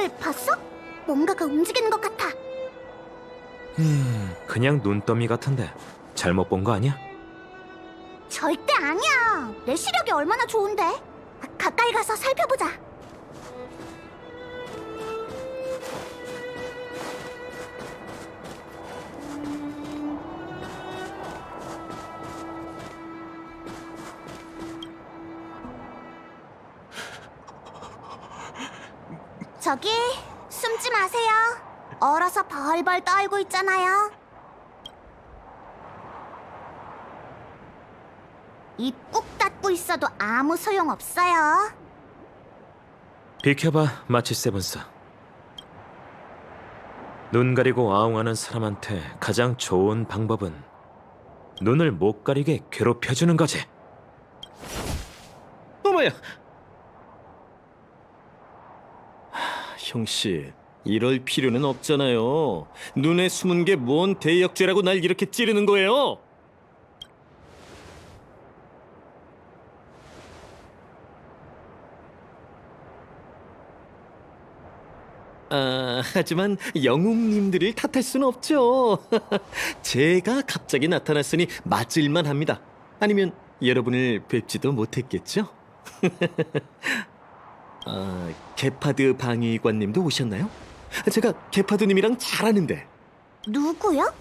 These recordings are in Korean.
다들 봤어? 뭔가가 움직이는 것 같아. 음, 그냥 눈더미 같은데 잘못 본 거 아니야? 절대 아니야. 내 시력이 얼마나 좋은데. 아, 가까이 가서 살펴보자. 저기 숨지 마세요. 얼어서 벌벌 떨고 있잖아요. 입 꾹 닫고 있어도 아무 소용 없어요. 비켜봐, 마치 세븐스. 눈 가리고 아웅하는 사람한테 가장 좋은 방법은 눈을 못 가리게 괴롭혀주는 거지. 어머야. 형씨, 이럴 필요는 없잖아요. 눈에 숨은 게 뭔 대역죄라고 날 이렇게 찌르는 거예요? 아, 하지만 영웅님들을 탓할 수는 없죠. 제가 갑자기 나타났으니 맞을만 합니다. 아니면 여러분을 뵙지도 못했겠죠? 아, 게파드 방위관님도 오셨나요? 제가 게파드님이랑 잘 아는데. 누구요?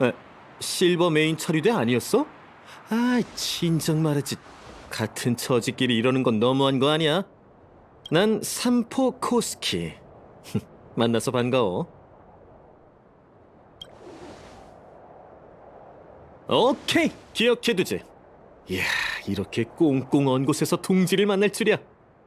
아, 실버 메인 처리대 아니었어? 아, 진작 말하지. 같은 처지끼리 이러는 건 너무한 거 아니야? 난 삼포 코스키. 만나서 반가워. 오케이, 기억해두지. 이야, 이렇게 꽁꽁 언 곳에서 둥지를 만날 줄이야.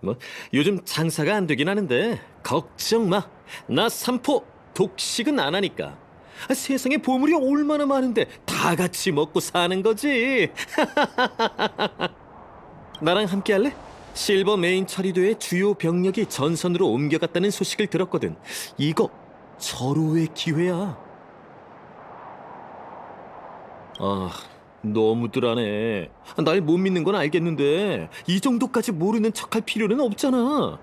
뭐 요즘 장사가 안 되긴 하는데 걱정 마. 나 삼포 독식은 안 하니까. 아, 세상에 보물이 얼마나 많은데 다 같이 먹고 사는 거지. 나랑 함께 할래? 실버 메인 처리도의 주요 병력이 전선으로 옮겨갔다는 소식을 들었거든. 이거 절호의 기회야. 아, 너무들 하네. 날 못 믿는 건 알겠는데 이 정도까지 모르는 척할 필요는 없잖아.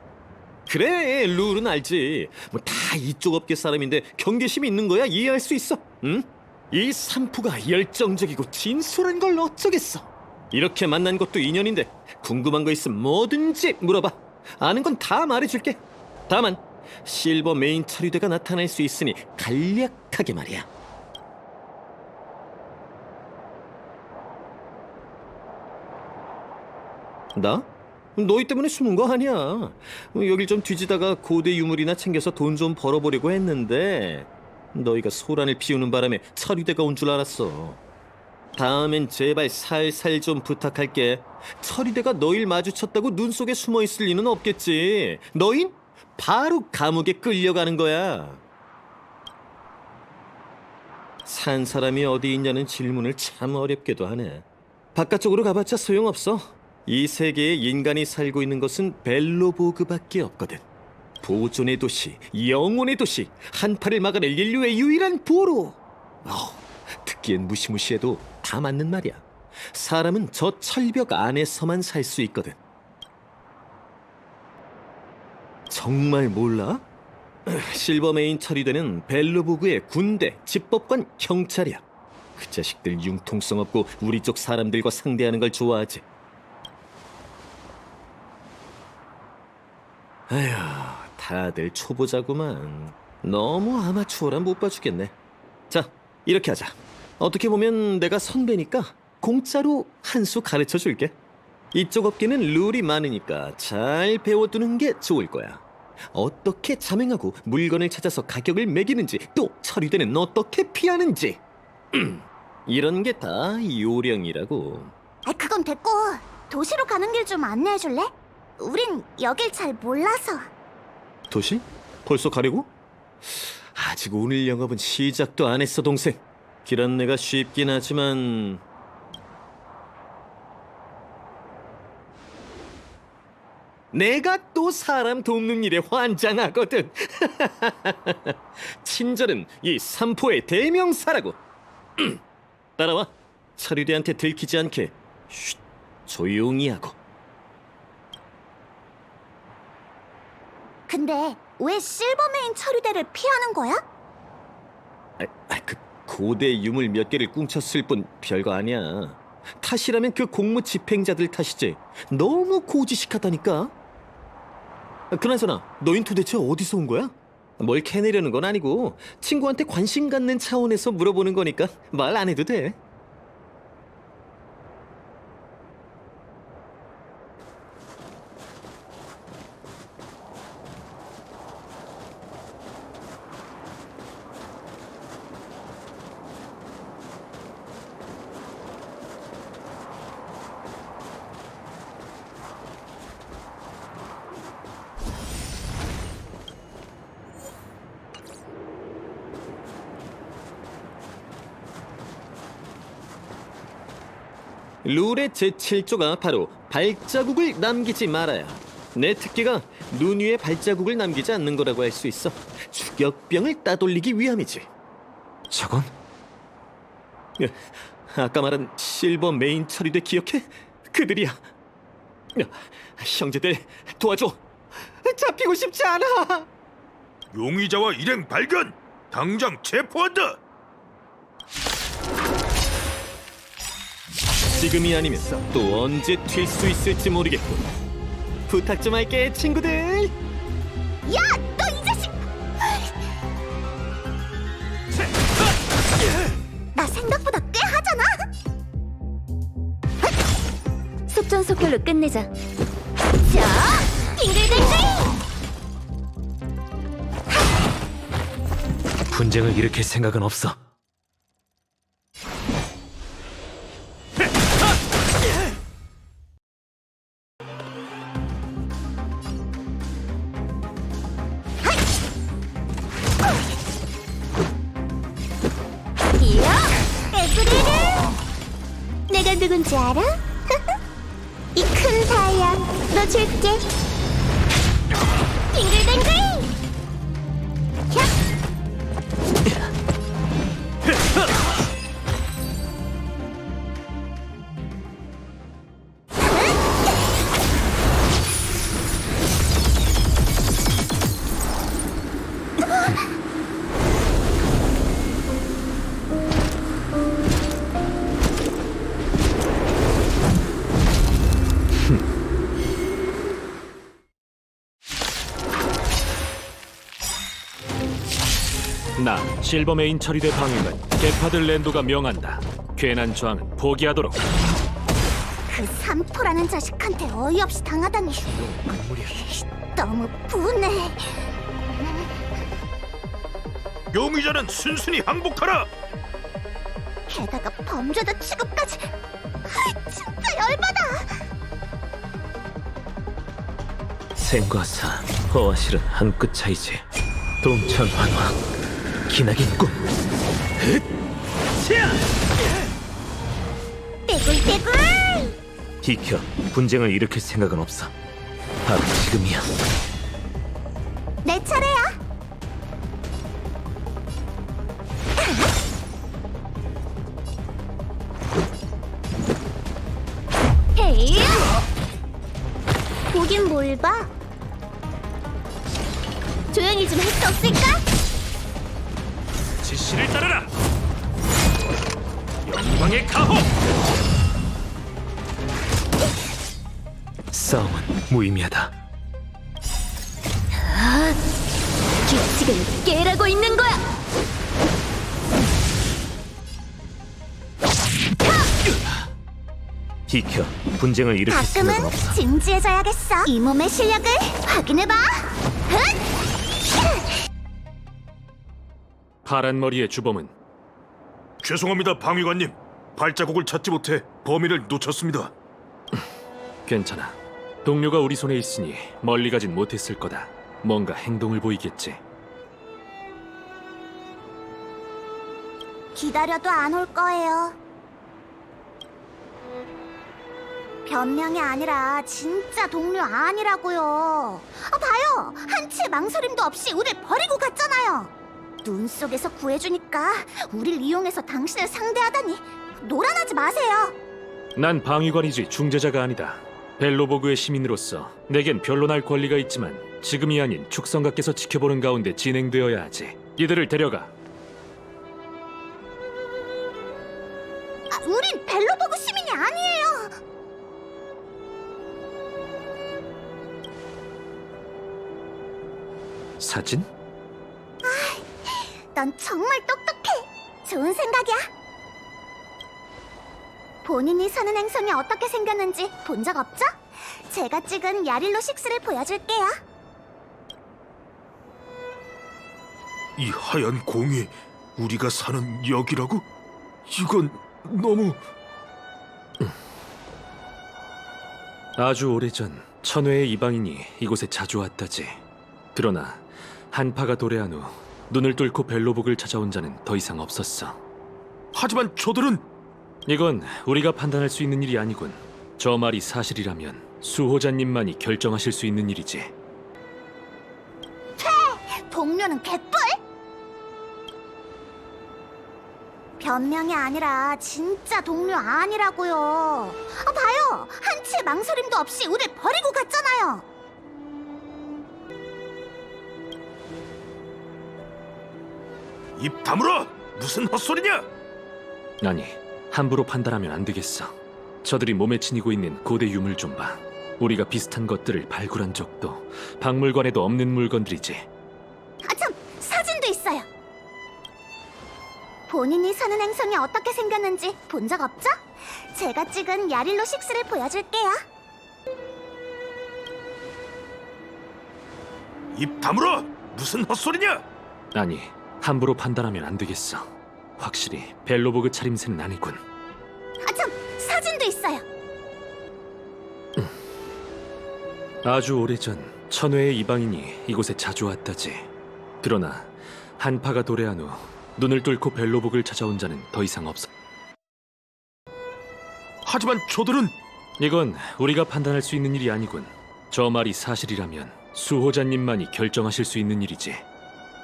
그래, 룰은 알지. 뭐 다 이쪽 업계 사람인데 경계심이 있는 거야 이해할 수 있어. 응? 이 삼프가 열정적이고 진솔한 걸 어쩌겠어. 이렇게 만난 것도 인연인데 궁금한 거 있으면 뭐든지 물어봐. 아는 건 다 말해줄게. 다만 실버 메인 처리대가 나타날 수 있으니 간략하게 말이야. 나? 너희 때문에 숨은 거 아니야. 여길 좀 뒤지다가 고대 유물이나 챙겨서 돈 좀 벌어보려고 했는데 너희가 소란을 피우는 바람에 처리대가 온 줄 알았어. 다음엔 제발 살살 좀 부탁할게. 처리대가 너희를 마주쳤다고 눈 속에 숨어 있을 리는 없겠지. 너흰 바로 감옥에 끌려가는 거야. 산 사람이 어디 있냐는 질문을 참 어렵게도 하네. 바깥쪽으로 가봤자 소용없어. 이 세계에 인간이 살고 있는 것은 벨로보그밖에 없거든. 보존의 도시, 영혼의 도시, 한파를 막아낼 인류의 유일한 보로. 어우, 듣기엔 무시무시해도 다 맞는 말이야. 사람은 저 철벽 안에서만 살 수 있거든. 정말 몰라? 실버메인 처리되는 벨로보그의 군대, 집법관, 경찰이야. 그 자식들 융통성 없고 우리 쪽 사람들과 상대하는 걸 좋아하지. 에휴, 다들 초보자구만. 너무 아마추어라 못 봐주겠네. 자, 이렇게 하자. 어떻게 보면 내가 선배니까 공짜로 한 수 가르쳐 줄게. 이쪽 업계는 룰이 많으니까 잘 배워두는 게 좋을 거야. 어떻게 자맹하고 물건을 찾아서 가격을 매기는지 또 처리되는 어떻게 피하는지 이런 게 다 요령이라고. 아, 그건 됐고 도시로 가는 길 좀 안내해 줄래? 우린 여길 잘 몰라서. 도시? 벌써 가려고? 아직 오늘 영업은 시작도 안 했어 동생. 길 안내가 쉽긴 하지만. 내가 또 사람 돕는 일에 환장하거든. 친절은 이 삼포의 대명사라고. 따라와. 차류대한테 들키지 않게. 쉿 조용히 하고 근데 왜 실버메인 처리대를 피하는 거야? 아, 아, 그 고대 유물 몇 개를 꿍쳤을 뿐 별거 아니야. 탓이라면 그 공무 집행자들 탓이지. 너무 고지식하다니까. 아, 그나저나 너흰 도대체 어디서 온 거야? 뭘 캐내려는 건 아니고 친구한테 관심 갖는 차원에서 물어보는 거니까 말 안 해도 돼. 룰의 제7조가 바로 발자국을 남기지 말아야. 내 특기가 눈 위에 발자국을 남기지 않는 거라고 할 수 있어. 추격병을 따돌리기 위함이지. 저건 예, 아까 말한 실버 메인 처리대 기억해? 그들이야. 야, 형제들 도와줘. 잡히고 싶지 않아. 용의자와 일행 발견! 당장 체포한다! 지금이 아니면 또 언제 튈 수 있을지 모르겠군. 부탁 좀 할게, 친구들. 야, 너 이 자식! 나 생각보다 꽤 하잖아. 속전속결로 끝내자. 자, 빙글빙글! 분쟁을 일으킬 생각은 없어. 실버메인 처리대 방임은 게파들 랜도가 명한다. 괜한 저항은 포기하도록. 그 삼포라는 자식한테 어이없이 당하다니. 너무 분해. 용의자는 순순히 항복하라! 게다가 범죄자 취급까지. 아, 진짜 열받아. 생과 사, 허와 실은 한 끗 차이지. 동천 환화, 기나긴 꿈. 떼굴떼굴! 비켜, 분쟁을 일으킬 생각은 없어. 바로 지금이야. 내 차례야. 헤이! 보긴 뭘 봐? 조용히 좀 할 수 없을까? 지시를 따르라. 영광의 가호. 싸움은 무의미하다. 아, 규칙을 깨라고 있는 거야. 비켜 분쟁을 일으킬 생각은 가끔은 진지해져야겠어. 이 몸의 실력을 확인해봐. 흥! 파란 머리의 주범은 죄송합니다, 방위관님. 발자국을 찾지 못해 범인을 놓쳤습니다. 괜찮아. 동료가 우리 손에 있으니 멀리 가진 못했을 거다. 뭔가 행동을 보이겠지. 기다려도 안 올 거예요. 변명이 아니라 진짜 동료 아니라고요. 아, 봐요. 한치의 망설임도 없이 우릴 버리고 갔잖아요. 눈 속에서 구해주니까 우릴 이용해서 당신을 상대하다니 노란하지 마세요. 난 방위관이지 중재자가 아니다. 벨로보그의 시민으로서 내겐 변론할 권리가 있지만 지금이 아닌 축성가께서 지켜보는 가운데 진행되어야 하지. 이들을 데려가. 아, 우린 벨로보그 시민이 아니에요. 사진? 넌 정말 똑똑해. 좋은 생각이야. 본인이 사는 행성이 어떻게 생겼는지 본 적 없죠? 제가 찍은 야릴로 6를 보여줄게요. 이 하얀 공이 우리가 사는 역이라고? 이건 너무 아주 오래전 천회의 이방인이 이곳에 자주 왔다지. 그러나 한파가 도래한 후 눈을 뚫고 벨로복을 찾아온 자는 더 이상 없었어. 하지만 저들은 이건 우리가 판단할 수 있는 일이 아니군. 저 말이 사실이라면 수호자님만이 결정하실 수 있는 일이지. 동료는 개뿔! 변명이 아니라 진짜 동료 아니라고요. 아, 봐요. 한치의 망설임도 없이 우릴 버리고 갔잖아요. 입 다물어! 무슨 헛소리냐? 아니, 함부로 판단하면 안 되겠어. 저들이 몸에 지니고 있는 고대 유물 좀 봐. 우리가 비슷한 것들을 발굴한 적도 박물관에도 없는 물건들이지. 아, 참! 사진도 있어요. 본인이 사는 행성이 어떻게 생겼는지 본 적 없죠? 제가 찍은 야릴로 6를 보여줄게요. 입 다물어! 무슨 헛소리냐? 아니, 함부로 판단하면 안 되겠어. 확실히 벨로보그 차림새는 아니군. 아, 참! 사진도 있어요. 아주 오래전 천회의 이방인이 이곳에 자주 왔다지. 그러나 한파가 도래한 후 눈을 뚫고 벨로복을 찾아온 자는 더 이상 없어. 하지만 저들은 이건 우리가 판단할 수 있는 일이 아니군. 저 말이 사실이라면 수호자님만이 결정하실 수 있는 일이지.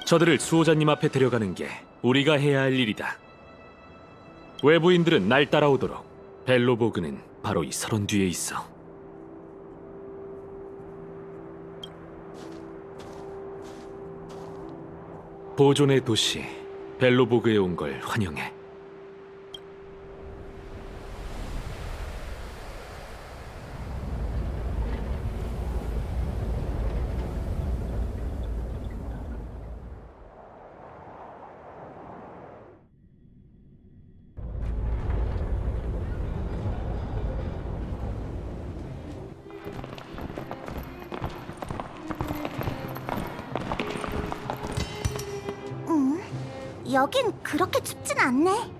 저들을 수호자님 앞에 데려가는 게 우리가 해야 할 일이다. 외부인들은 날 따라오도록 벨로보그는 바로 이 서론 뒤에 있어. 보존의 도시 벨로보그에 온 걸 환영해. 여긴 그렇게 춥진 않네.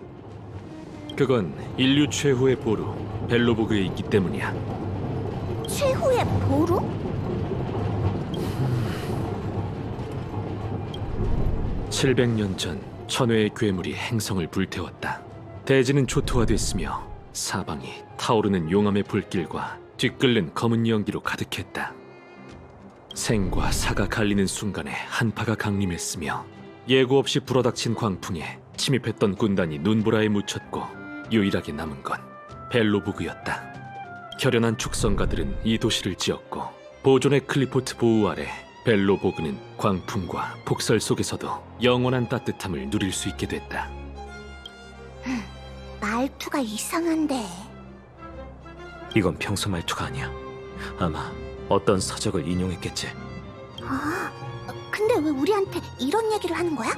그건 인류 최후의 보루 벨로보그에 있기 때문이야. 최후의 보루? 칠백 년전 천회의 괴물이 행성을 불태웠다. 대지는 초토화됐으며 사방이 타오르는 용암의 불길과 뒤끓는 검은 연기로 가득했다. 생과 사가 갈리는 순간에 한파가 강림했으며 예고 없이 불어닥친 광풍에 침입했던 군단이 눈보라에 묻혔고 유일하게 남은 건 벨로부그였다. 결연한 축성가들은 이 도시를 지었고 보존의 클리포트 보호 아래 벨로보그는 광풍과 폭설 속에서도 영원한 따뜻함을 누릴 수 있게 됐다. 말투가 이상한데. 이건 평소 말투가 아니야. 아마 어떤 서적을 인용했겠지. 아, 근데 왜 우리한테 이런 얘기를 하는 거야?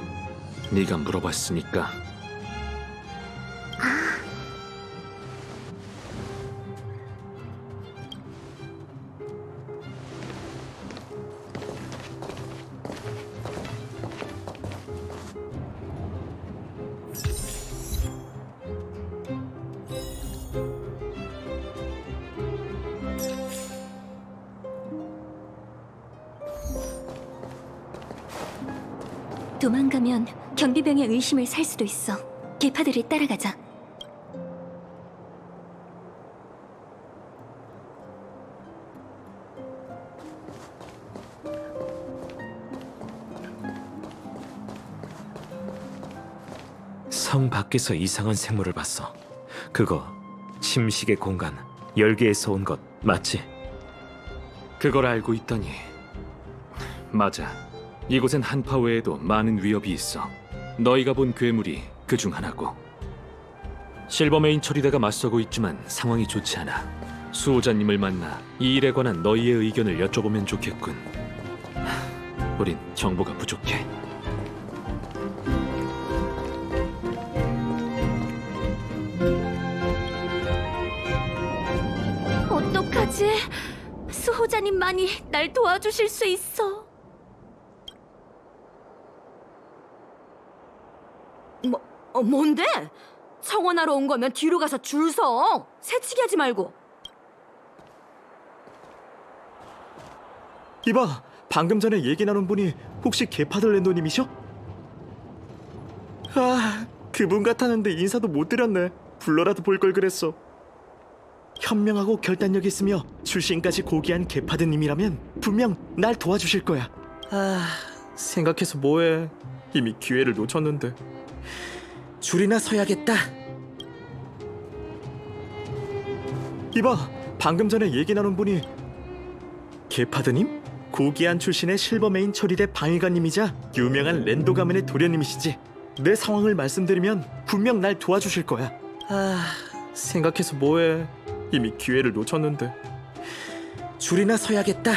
네가 물어봤으니까 의 의심을 살 수도 있어. 개파들을 따라가자. 성 밖에서 이상한 생물을 봤어. 그거 침식의 공간 열기에서 온 것 맞지? 그걸 알고 있더니 맞아. 이곳엔 한파 외에도 많은 위협이 있어. 너희가 본 괴물이 그 중 하나고. 실버메인 처리대가 맞서고 있지만 상황이 좋지 않아. 수호자님을 만나 이 일에 관한 너희의 의견을 여쭤보면 좋겠군. 하, 우린 정보가 부족해. 어떡하지? 수호자님만이 날 도와주실 수 있어. 뭐, 어, 뭔데? 청원하러 온 거면 뒤로 가서 줄 서. 새치기 하지 말고. 이봐, 방금 전에 얘기 나눈 분이 혹시 게파들 랜도님이셔? 아, 그분 같았는데 인사도 못 드렸네. 불러라도 볼 걸 그랬어. 현명하고 결단력 있으며 출신까지 고귀한 게파드님이라면 분명 날 도와주실 거야. 아, 생각해서 뭐해? 이미 기회를 놓쳤는데. 줄이나 서야겠다. 이봐, 방금 전에 얘기 나눈 분이 게파드님? 고귀한 출신의 실버메인 처리대 방위관님이자 유명한 랜도 가문의 도련님이시지. 내 상황을 말씀드리면 분명 날 도와주실 거야. 아, 생각해서 뭐해? 이미 기회를 놓쳤는데. 줄이나 서야겠다.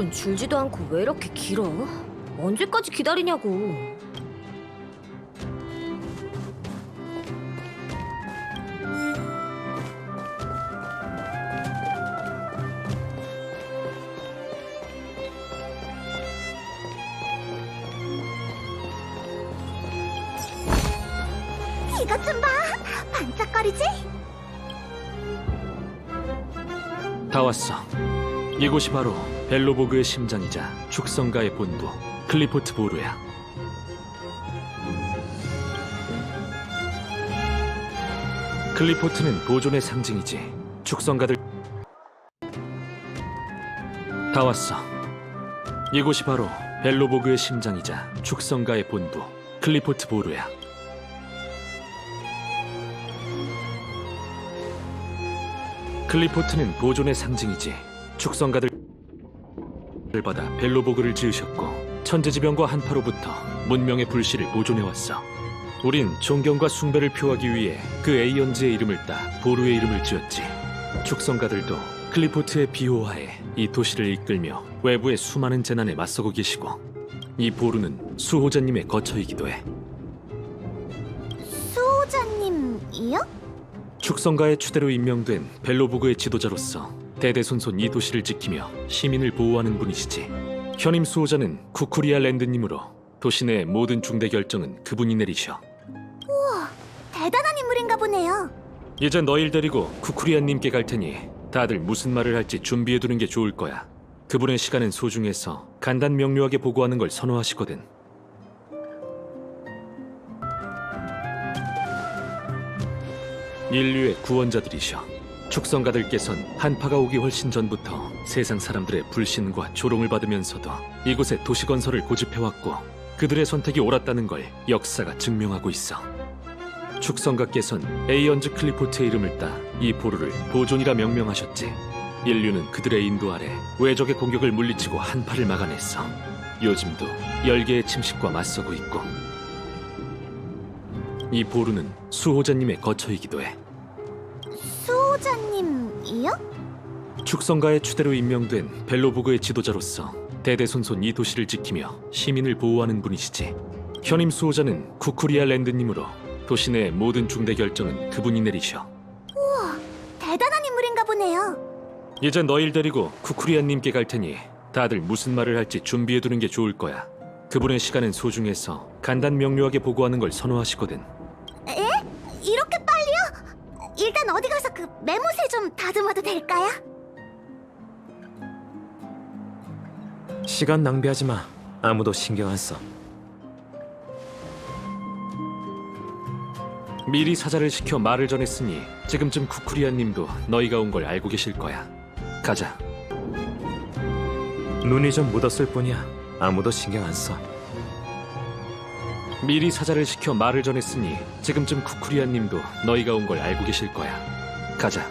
이 줄은 줄지도 않고 왜 이렇게 길어? 언제까지 기다리냐고. 이것 좀 봐. 반짝거리지? 다 왔어. 이곳이 바로 벨로보그의 심장이자 축성가의 본부 클리포트 보루야. 클리포트는 보존의 상징이지. 축성가들 다 왔어. 이곳이 바로 벨로보그의 심장이자 축성가의 본부 클리포트 보루야. 클리포트는 보존의 상징이지. 축성가들 을 받아 벨로보그를 지으셨고 천재지변과 한파로부터 문명의 불씨를 보존해왔어. 우린 존경과 숭배를 표하기 위해 그 에이언즈의 이름을 따 보루의 이름을 지었지. 축성가들도 클리포트의 비호하에 이 도시를 이끌며 외부의 수많은 재난에 맞서고 계시고 이 보루는 수호자님의 거처이기도 해. 수호자님이요? 축성가의 추대로 임명된 벨로보그의 지도자로서 대대손손 이 도시를 지키며 시민을 보호하는 분이시지. 현임 수호자는 쿠쿠리아 랜드님으로 도시 내 모든 중대 결정은 그분이 내리셔. 대단한 인물인가 보네요. 이제 너일 데리고 쿠쿠리아님께 갈 테니 다들 무슨 말을 할지 준비해두는 게 좋을 거야. 그분의 시간은 소중해서 간단 명료하게 보고하는 걸 선호하시거든. 인류의 구원자들이셔. 축성가들께선 한파가 오기 훨씬 전부터 세상 사람들의 불신과 조롱을 받으면서도 이곳에 도시 건설을 고집해왔고 그들의 선택이 옳았다는 걸 역사가 증명하고 있어. 축성가께선 에이언즈 클리포트의 이름을 따 이 보루를 보존이라 명명하셨지. 인류는 그들의 인도 아래 외적의 공격을 물리치고 한파를 막아냈어. 요즘도 열개의 침식과 맞서고 있고. 이 보루는 수호자님의 거처이기도 해. 축성가의 추대로 임명된 벨로보그의 지도자로서 대대손손 이 도시를 지키며 시민을 보호하는 분이시지. 현임 수호자는 쿠쿠리아 랜드님으로 도시 내 모든 중대 결정은 그분이 내리셔. 대단한 인물인가 보네요. 이제 너일 데리고 쿠쿠리아님께 갈 테니 다들 무슨 말을 할지 준비해두는 게 좋을 거야. 그분의 시간은 소중해서 간단 명료하게 보고하는 걸 선호하시거든. 이렇게 빨리요? 일단 어디 가서 그 메모새 좀 다듬어도 될까요? 시간 낭비하지 마. 아무도 신경 안 써. 미리 사자를 시켜 말을 전했으니 지금쯤 쿠쿠리아님도 너희가 온 걸 알고 계실 거야. 가자. 눈이 좀 묻었을 뿐이야. 아무도 신경 안 써. 미리 사자를 시켜 말을 전했으니 지금쯤 쿠쿠리아님도 너희가 온 걸 알고 계실 거야. 가자.